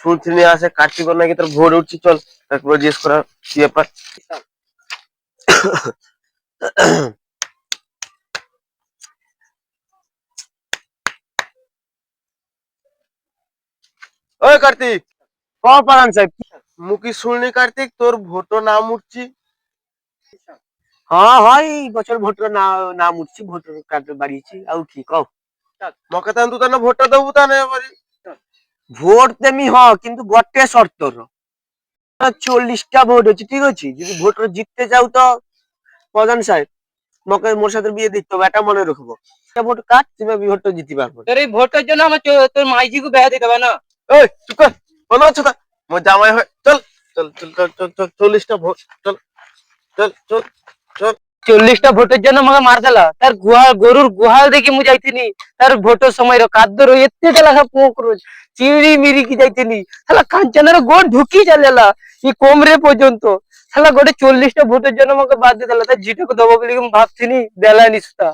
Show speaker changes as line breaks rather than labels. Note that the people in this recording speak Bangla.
শুনছিনি আসে কার্তিক নাকি তোর ভোর উঠছি চল। একবার জিজ্ঞেস করা কি ব্যাপার? ওই কার্তিক!
ক পারান সাহেব
মুখি শুননি কার্তিক তোর ভোটো নাম উঠছি।
হ্যাঁ হয় বছর ভোটর না নাম উঠছি ভোটর কার্ড বাড়িয়েছি আর কি কও?
মকে তান তু তানে ভোটটা দেবো এবারে
ভোট তেমি হ কিন্তু গটে শর্ত চল্লিশটা ভোট হচ্ছে ঠিক আছে? যদি ভোট জিততে চাও তো প্রধান সাহেব মকে মোর সাথে বিয়ে দিতে হবে এটা মনে রাখব। ভোট কাট তুমি ভোটটা জিতে পারব।
তোর এই ভোটের জন্য আমার তোর মাইজিকে বেড়া দিতে হবে না।
ওই চুপ কর। মনে হচ্ছে তা মোর জামাই হয় চল চল চল চল চল চল চল্লিশটা ভোট চল চল চল চল।
চল্লিশটা ভোটের জন্য আমাকে মারতেলা তার গুহাল, গরুর গুহাল দেখি মু যাইতিনি। তার ভোটের সময় কাদ্য রই এতে লেখা পোক রোজ চিড়ি মিড়ি কি যাইতিনি। শালা কাঞ্চনের গো ঢুকি চালেলা ই কোমরে পর্যন্ত। তাহলে গোটে চল্লিশটা ভোটের জন্য আমাকে বাদ দিয়ে দিলা। তার জিটাকে দেবো বলে ভাবছিনি দেলানি সুতা